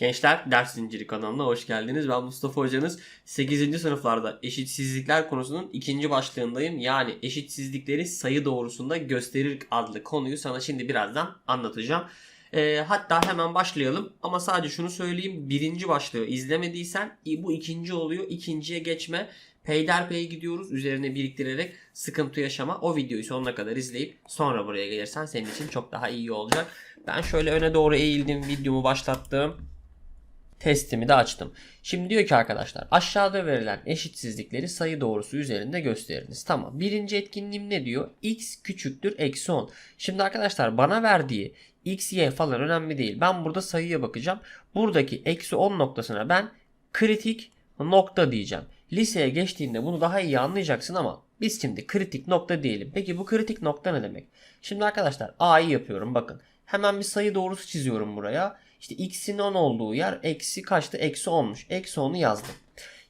Gençler Ders Zinciri kanalına hoş geldiniz. Ben Mustafa Hocanız. 8. sınıflarda eşitsizlikler konusunun ikinci başlığındayım. Yani eşitsizlikleri sayı doğrusunda gösterir adlı konuyu sana şimdi birazdan anlatacağım. Ee, hatta hemen başlayalım ama sadece şunu söyleyeyim. Birinci başlığı izlemediysen bu ikinci oluyor. İkinciye geçme. Peyderpey gidiyoruz. Üzerine biriktirerek sıkıntı yaşama. O videoyu sonuna kadar izleyip sonra buraya gelirsen senin için çok daha iyi olacak. Ben şöyle öne doğru eğildim. Videomu başlattım testimi de açtım. Şimdi diyor ki arkadaşlar aşağıda verilen eşitsizlikleri sayı doğrusu üzerinde gösteriniz. Tamam. Birinci etkinliğim ne diyor? x küçüktür eksi 10. Şimdi arkadaşlar bana verdiği x, y falan önemli değil. Ben burada sayıya bakacağım. Buradaki eksi 10 noktasına ben kritik nokta diyeceğim. Liseye geçtiğinde bunu daha iyi anlayacaksın ama biz şimdi kritik nokta diyelim. Peki bu kritik nokta ne demek? Şimdi arkadaşlar a'yı yapıyorum bakın. Hemen bir sayı doğrusu çiziyorum buraya. İşte x'in 10 olduğu yer eksi kaçtı? Eksi 10'muş. Eksi 10'u yazdım.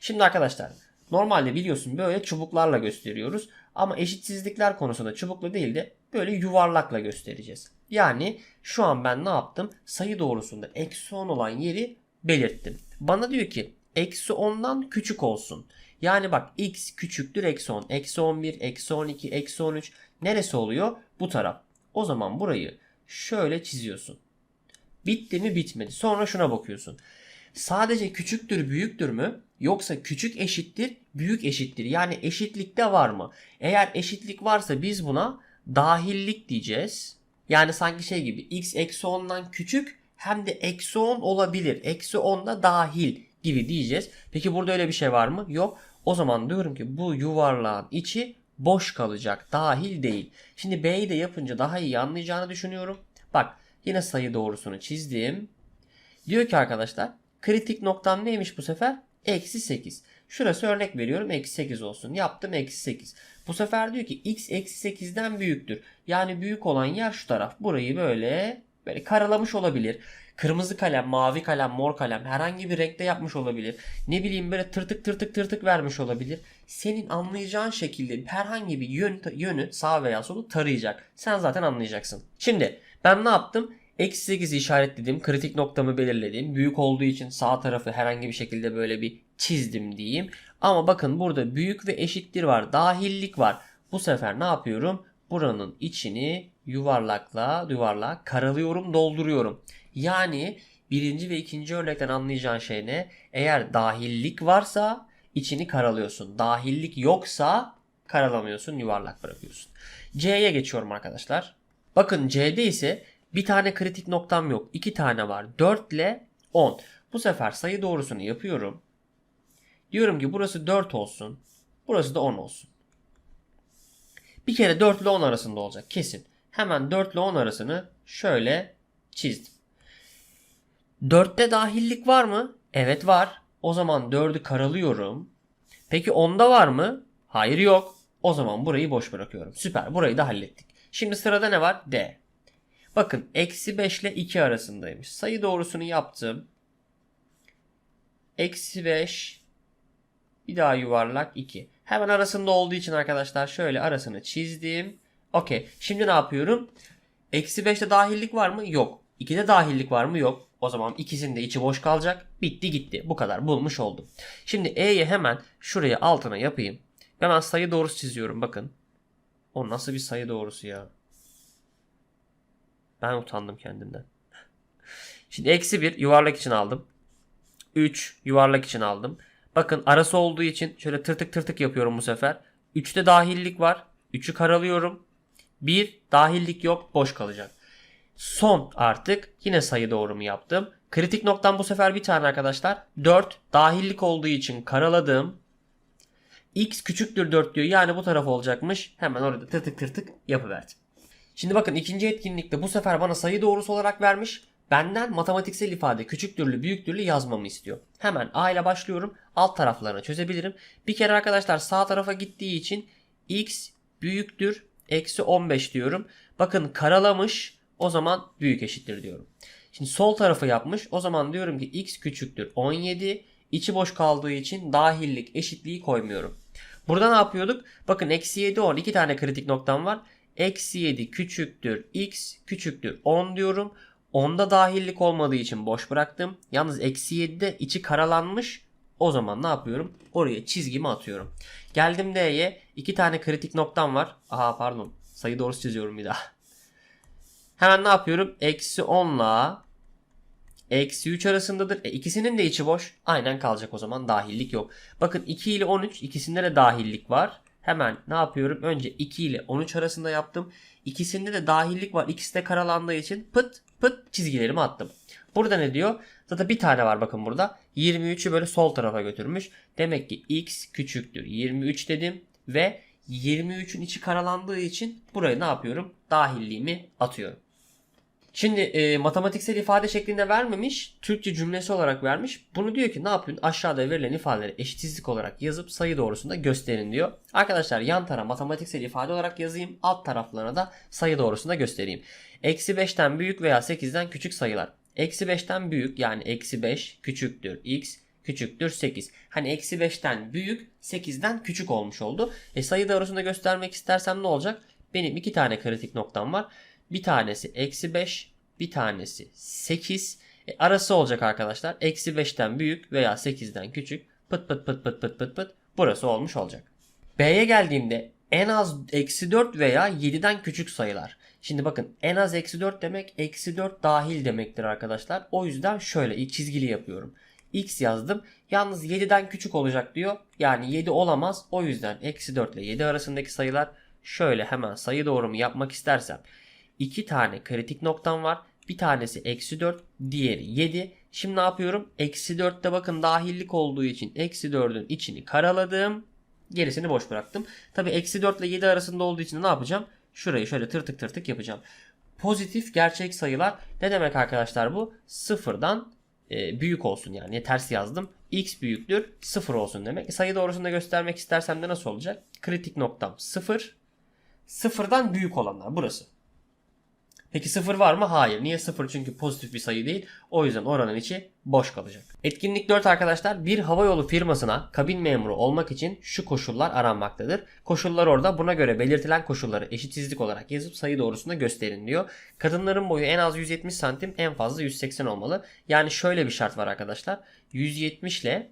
Şimdi arkadaşlar normalde biliyorsun böyle çubuklarla gösteriyoruz. Ama eşitsizlikler konusunda çubukla değil de böyle yuvarlakla göstereceğiz. Yani şu an ben ne yaptım? Sayı doğrusunda eksi 10 olan yeri belirttim. Bana diyor ki eksi 10'dan küçük olsun. Yani bak x küçüktür eksi 10. Eksi 11, eksi 12, eksi 13 neresi oluyor? Bu taraf. O zaman burayı şöyle çiziyorsun. Bitti mi bitmedi. Sonra şuna bakıyorsun. Sadece küçüktür büyüktür mü? Yoksa küçük eşittir büyük eşittir. Yani eşitlikte var mı? Eğer eşitlik varsa biz buna dahillik diyeceğiz. Yani sanki şey gibi x eksi 10'dan küçük hem de eksi 10 olabilir. Eksi 10 da dahil gibi diyeceğiz. Peki burada öyle bir şey var mı? Yok. O zaman diyorum ki bu yuvarlağın içi boş kalacak. Dahil değil. Şimdi B'yi de yapınca daha iyi anlayacağını düşünüyorum. Bak Yine sayı doğrusunu çizdim. Diyor ki arkadaşlar kritik noktam neymiş bu sefer? Eksi 8. Şurası örnek veriyorum eksi 8 olsun. Yaptım eksi 8. Bu sefer diyor ki x eksi 8'den büyüktür. Yani büyük olan yer şu taraf. Burayı böyle böyle karalamış olabilir. Kırmızı kalem, mavi kalem, mor kalem herhangi bir renkte yapmış olabilir. Ne bileyim böyle tırtık tırtık tırtık vermiş olabilir. Senin anlayacağın şekilde herhangi bir yön, yönü sağ veya solu tarayacak. Sen zaten anlayacaksın. Şimdi ben ne yaptım? Eksi 8'i işaretledim. Kritik noktamı belirledim. Büyük olduğu için sağ tarafı herhangi bir şekilde böyle bir çizdim diyeyim. Ama bakın burada büyük ve eşittir var. Dahillik var. Bu sefer ne yapıyorum? Buranın içini yuvarlakla yuvarlak karalıyorum dolduruyorum. Yani birinci ve ikinci örnekten anlayacağın şey ne? Eğer dahillik varsa içini karalıyorsun. Dahillik yoksa karalamıyorsun yuvarlak bırakıyorsun. C'ye geçiyorum arkadaşlar. Bakın C'de ise bir tane kritik noktam yok. iki tane var. 4 ile 10. Bu sefer sayı doğrusunu yapıyorum. Diyorum ki burası 4 olsun. Burası da 10 olsun. Bir kere 4 ile 10 arasında olacak kesin. Hemen 4 ile 10 arasını şöyle çizdim. 4'te dahillik var mı? Evet var. O zaman 4'ü karalıyorum. Peki 10'da var mı? Hayır yok. O zaman burayı boş bırakıyorum. Süper. Burayı da hallettik. Şimdi sırada ne var? D. Bakın eksi 5 ile 2 arasındaymış. Sayı doğrusunu yaptım. Eksi 5 bir daha yuvarlak 2. Hemen arasında olduğu için arkadaşlar şöyle arasını çizdim. Okey. Şimdi ne yapıyorum? Eksi 5'te dahillik var mı? Yok. 2'de dahillik var mı? Yok. O zaman ikisinde içi boş kalacak. Bitti gitti. Bu kadar bulmuş oldum. Şimdi E'ye hemen şuraya altına yapayım. Hemen sayı doğrusu çiziyorum bakın. O nasıl bir sayı doğrusu ya? Ben utandım kendimden. Şimdi eksi 1 yuvarlak için aldım. 3 yuvarlak için aldım. Bakın arası olduğu için şöyle tırtık tırtık yapıyorum bu sefer. 3'te dahillik var. 3'ü karalıyorum. 1 dahillik yok boş kalacak. Son artık yine sayı doğrumu yaptım. Kritik noktam bu sefer bir tane arkadaşlar. 4 dahillik olduğu için karaladım. X küçüktür 4 diyor. Yani bu taraf olacakmış. Hemen orada tırtık tırtık yapıverdim. Şimdi bakın ikinci etkinlikte bu sefer bana sayı doğrusu olarak vermiş. Benden matematiksel ifade küçüktürlü büyüktürlü yazmamı istiyor. Hemen A ile başlıyorum. Alt taraflarını çözebilirim. Bir kere arkadaşlar sağ tarafa gittiği için x büyüktür eksi 15 diyorum. Bakın karalamış o zaman büyük eşittir diyorum. Şimdi sol tarafı yapmış. O zaman diyorum ki x küçüktür 17. İçi boş kaldığı için dahillik eşitliği koymuyorum. Burada ne yapıyorduk? Bakın eksi 7 10 iki tane kritik noktam var. Eksi 7 küçüktür x küçüktür 10 diyorum. Onda dahillik olmadığı için boş bıraktım. Yalnız eksi 7'de içi karalanmış. O zaman ne yapıyorum? Oraya çizgimi atıyorum. Geldim D'ye. iki tane kritik noktam var. Aha pardon. Sayı doğrusu çiziyorum bir daha. Hemen ne yapıyorum? Eksi 10 ile eksi 3 arasındadır. E, ikisinin de içi boş. Aynen kalacak o zaman. Dahillik yok. Bakın 2 ile 13 ikisinde de dahillik var. Hemen ne yapıyorum? Önce 2 ile 13 arasında yaptım. İkisinde de dahillik var. İkisi de karalandığı için pıt pıt çizgilerimi attım. Burada ne diyor? Zaten bir tane var bakın burada. 23'ü böyle sol tarafa götürmüş. Demek ki x küçüktür 23 dedim ve 23'ün içi karalandığı için buraya ne yapıyorum? Dahilliğimi atıyorum. Şimdi e, matematiksel ifade şeklinde vermemiş, Türkçe cümlesi olarak vermiş. Bunu diyor ki ne yapıyorsun? Aşağıda verilen ifadeleri eşitsizlik olarak yazıp sayı doğrusunda gösterin diyor. Arkadaşlar yan tarafa matematiksel ifade olarak yazayım. Alt taraflarına da sayı doğrusunda göstereyim. Eksi 5'ten büyük veya 8'den küçük sayılar. Eksi 5'ten büyük yani eksi 5 küçüktür x küçüktür 8. Hani eksi 5'ten büyük 8'den küçük olmuş oldu. E sayı doğrusunda göstermek istersem ne olacak? Benim iki tane kritik noktam var. Bir tanesi eksi 5 bir tanesi 8. E, arası olacak arkadaşlar. Eksi 5'ten büyük veya 8'den küçük. Pıt pıt pıt pıt pıt pıt pıt. Burası olmuş olacak. B'ye geldiğimde en az eksi 4 veya 7'den küçük sayılar. Şimdi bakın en az eksi 4 demek eksi 4 dahil demektir arkadaşlar. O yüzden şöyle çizgili yapıyorum. X yazdım. Yalnız 7'den küçük olacak diyor. Yani 7 olamaz. O yüzden eksi 4 ile 7 arasındaki sayılar şöyle hemen sayı doğrumu yapmak istersem. 2 tane kritik noktam var. Bir tanesi eksi 4 diğeri 7. Şimdi ne yapıyorum? Eksi 4'te bakın dahillik olduğu için eksi 4'ün içini karaladım. Gerisini boş bıraktım. Tabi eksi 4 ile 7 arasında olduğu için ne yapacağım? Şurayı şöyle tırtık tırtık yapacağım. Pozitif gerçek sayılar ne demek arkadaşlar bu? Sıfırdan e, büyük olsun yani ters yazdım. X büyüktür sıfır olsun demek. E, sayı doğrusunda göstermek istersem de nasıl olacak? Kritik noktam sıfır. Sıfırdan büyük olanlar burası. Peki sıfır var mı? Hayır. Niye sıfır? Çünkü pozitif bir sayı değil. O yüzden oranın içi boş kalacak. Etkinlik 4 arkadaşlar bir havayolu firmasına kabin memuru olmak için şu koşullar aranmaktadır. Koşullar orada buna göre belirtilen koşulları eşitsizlik olarak yazıp sayı doğrusunda gösterin diyor. Kadınların boyu en az 170 santim en fazla 180 olmalı. Yani şöyle bir şart var arkadaşlar. 170 ile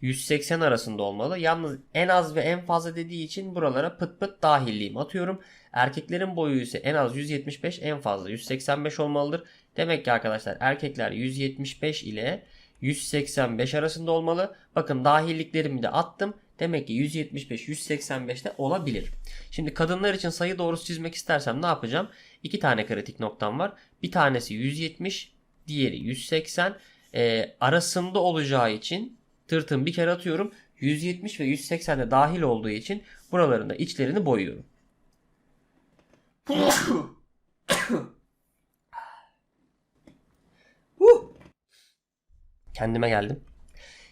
180 arasında olmalı. Yalnız en az ve en fazla dediği için buralara pıt pıt dahilliğimi atıyorum. Erkeklerin boyu ise en az 175 en fazla 185 olmalıdır. Demek ki arkadaşlar erkekler 175 ile 185 arasında olmalı. Bakın dahilliklerimi de attım. Demek ki 175 185 de olabilir. Şimdi kadınlar için sayı doğrusu çizmek istersem ne yapacağım? İki tane kritik noktam var. Bir tanesi 170, diğeri 180. Ee, arasında olacağı için tırtım bir kere atıyorum. 170 ve 180 de dahil olduğu için buraların da içlerini boyuyorum. Kendime geldim.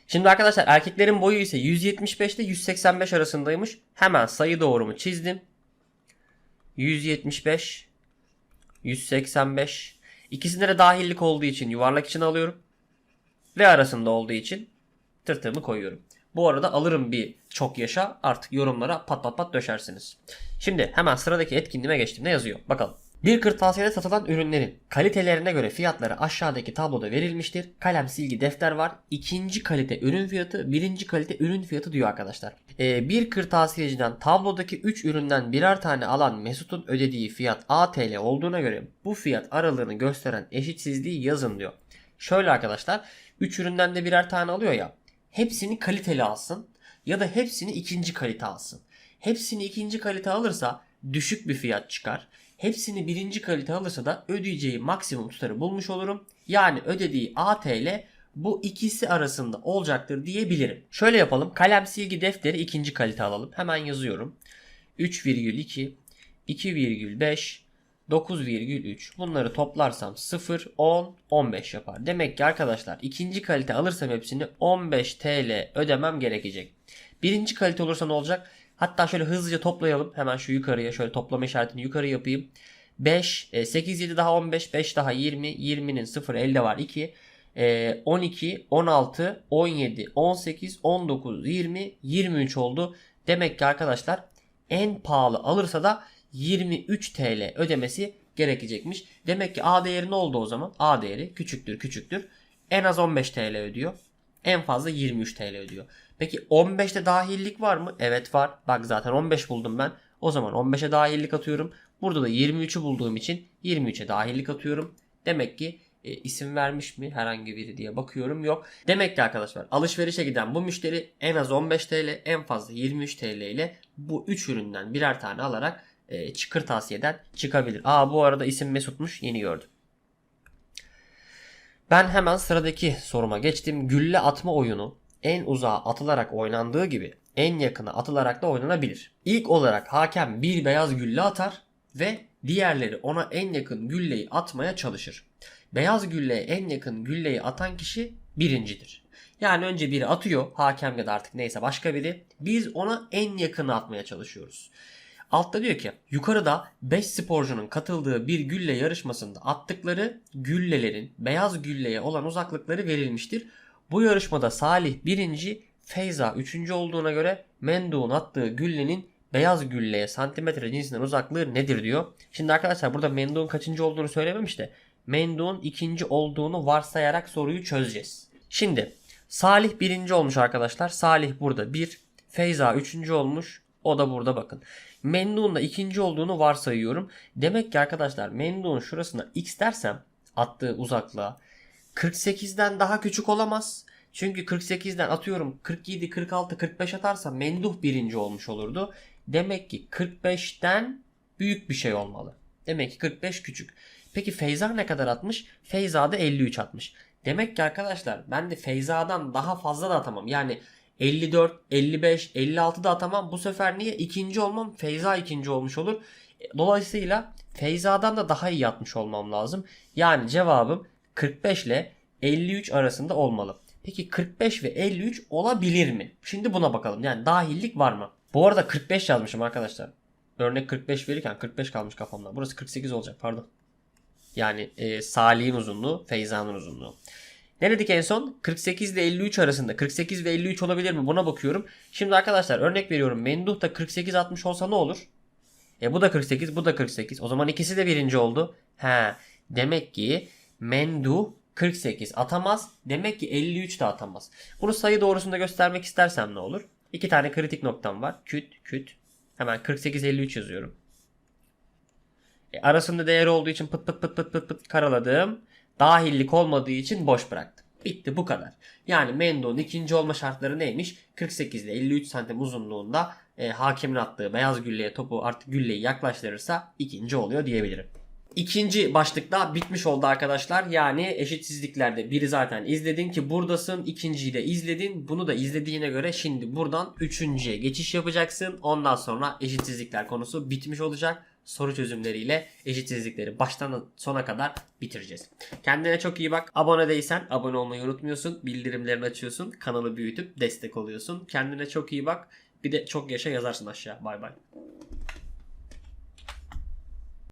Şimdi arkadaşlar erkeklerin boyu ise 175 ile 185 arasındaymış. Hemen sayı doğrumu çizdim. 175 185 İkisinde de dahillik olduğu için yuvarlak için alıyorum. Ve arasında olduğu için tırtığımı koyuyorum. Bu arada alırım bir çok yaşa artık yorumlara pat pat pat döşersiniz. Şimdi hemen sıradaki etkinliğime geçtim. Ne yazıyor? Bakalım. Bir kırtasiyede satılan ürünlerin kalitelerine göre fiyatları aşağıdaki tabloda verilmiştir. Kalem, silgi, defter var. İkinci kalite ürün fiyatı, birinci kalite ürün fiyatı diyor arkadaşlar. Ee, bir kırtasiyeciden tablodaki 3 üründen birer tane alan Mesut'un ödediği fiyat ATL olduğuna göre bu fiyat aralığını gösteren eşitsizliği yazın diyor. Şöyle arkadaşlar 3 üründen de birer tane alıyor ya. Hepsini kaliteli alsın ya da hepsini ikinci kalite alsın. Hepsini ikinci kalite alırsa düşük bir fiyat çıkar. Hepsini birinci kalite alırsa da ödeyeceği maksimum tutarı bulmuş olurum. Yani ödediği ATL bu ikisi arasında olacaktır diyebilirim. Şöyle yapalım. Kalem silgi defteri ikinci kalite alalım. Hemen yazıyorum. 3,2 2,5 9,3 bunları toplarsam 0, 10, 15 yapar. Demek ki arkadaşlar ikinci kalite alırsam hepsini 15 TL ödemem gerekecek. Birinci kalite olursa ne olacak? Hatta şöyle hızlıca toplayalım. Hemen şu yukarıya şöyle toplama işaretini yukarı yapayım. 5, 8, 7 daha 15, 5 daha 20, 20'nin 0 elde var 2. 12, 16, 17, 18, 19, 20, 23 oldu. Demek ki arkadaşlar en pahalı alırsa da 23 TL ödemesi gerekecekmiş. Demek ki A değeri ne oldu o zaman? A değeri küçüktür küçüktür. En az 15 TL ödüyor. En fazla 23 TL ödüyor. Peki 15'te dahillik var mı? Evet var. Bak zaten 15 buldum ben. O zaman 15'e dahillik atıyorum. Burada da 23'ü bulduğum için 23'e dahillik atıyorum. Demek ki e, isim vermiş mi herhangi biri diye bakıyorum yok. Demek ki arkadaşlar alışverişe giden bu müşteri en az 15 TL en fazla 23 TL ile bu 3 üründen birer tane alarak e, çıkır tavsiyeden çıkabilir. Aa bu arada isim Mesut'muş yeni gördüm. Ben hemen sıradaki soruma geçtim. Gülle atma oyunu en uzağa atılarak oynandığı gibi en yakına atılarak da oynanabilir. İlk olarak hakem bir beyaz gülle atar ve diğerleri ona en yakın gülleyi atmaya çalışır. Beyaz gülleye en yakın gülleyi atan kişi birincidir. Yani önce biri atıyor, hakem ya da artık neyse başka biri. Biz ona en yakını atmaya çalışıyoruz. Altta diyor ki yukarıda 5 sporcunun katıldığı bir gülle yarışmasında attıkları güllelerin beyaz gülleye olan uzaklıkları verilmiştir. Bu yarışmada Salih birinci, Feyza üçüncü olduğuna göre Mendu'nun attığı güllenin beyaz gülleye santimetre cinsinden uzaklığı nedir diyor. Şimdi arkadaşlar burada Mendu'nun kaçıncı olduğunu söylememiş de Mendu'nun ikinci olduğunu varsayarak soruyu çözeceğiz. Şimdi Salih birinci olmuş arkadaşlar. Salih burada bir. Feyza üçüncü olmuş. O da burada bakın. Mendu'nun da ikinci olduğunu varsayıyorum. Demek ki arkadaşlar Mendu'nun şurasına x dersem attığı uzaklığa 48'den daha küçük olamaz. Çünkü 48'den atıyorum 47, 46, 45 atarsam Menduh birinci olmuş olurdu. Demek ki 45'ten büyük bir şey olmalı. Demek ki 45 küçük. Peki Feyza ne kadar atmış? Feyza da 53 atmış. Demek ki arkadaşlar ben de Feyza'dan daha fazla da atamam. Yani 54, 55, 56 da atamam. Bu sefer niye? ikinci olmam. Feyza ikinci olmuş olur. Dolayısıyla Feyza'dan da daha iyi atmış olmam lazım. Yani cevabım 45 ile 53 arasında olmalı. Peki 45 ve 53 olabilir mi? Şimdi buna bakalım. Yani dahillik var mı? Bu arada 45 yazmışım arkadaşlar. Örnek 45 verirken 45 kalmış kafamda. Burası 48 olacak pardon. Yani e, Salih'in uzunluğu, Feyza'nın uzunluğu. Ne dedik en son? 48 ile 53 arasında. 48 ve 53 olabilir mi? Buna bakıyorum. Şimdi arkadaşlar örnek veriyorum. Menduh da 48 60 olsa ne olur? E bu da 48, bu da 48. O zaman ikisi de birinci oldu. He. Demek ki Menduh 48 atamaz. Demek ki 53 de atamaz. Bunu sayı doğrusunda göstermek istersem ne olur? İki tane kritik noktam var. Küt, küt. Hemen 48 53 yazıyorum. E, arasında değer olduğu için pıt pıt pıt pıt pıt pıt karaladım. Dahillik olmadığı için boş bıraktım. Bitti bu kadar. Yani Mendo'nun ikinci olma şartları neymiş? 48 ile 53 santim uzunluğunda e, hakemin attığı beyaz gülleye topu artık gülleyi yaklaştırırsa ikinci oluyor diyebilirim. İkinci başlıkta bitmiş oldu arkadaşlar. Yani eşitsizliklerde biri zaten izledin ki buradasın. ikinciyi de izledin. Bunu da izlediğine göre şimdi buradan üçüncüye geçiş yapacaksın. Ondan sonra eşitsizlikler konusu bitmiş olacak. Soru çözümleriyle eşitsizlikleri baştan sona kadar bitireceğiz. Kendine çok iyi bak. Abone değilsen abone olmayı unutmuyorsun. Bildirimlerini açıyorsun. Kanalı büyütüp destek oluyorsun. Kendine çok iyi bak. Bir de çok yaşa yazarsın aşağı. Bay bay.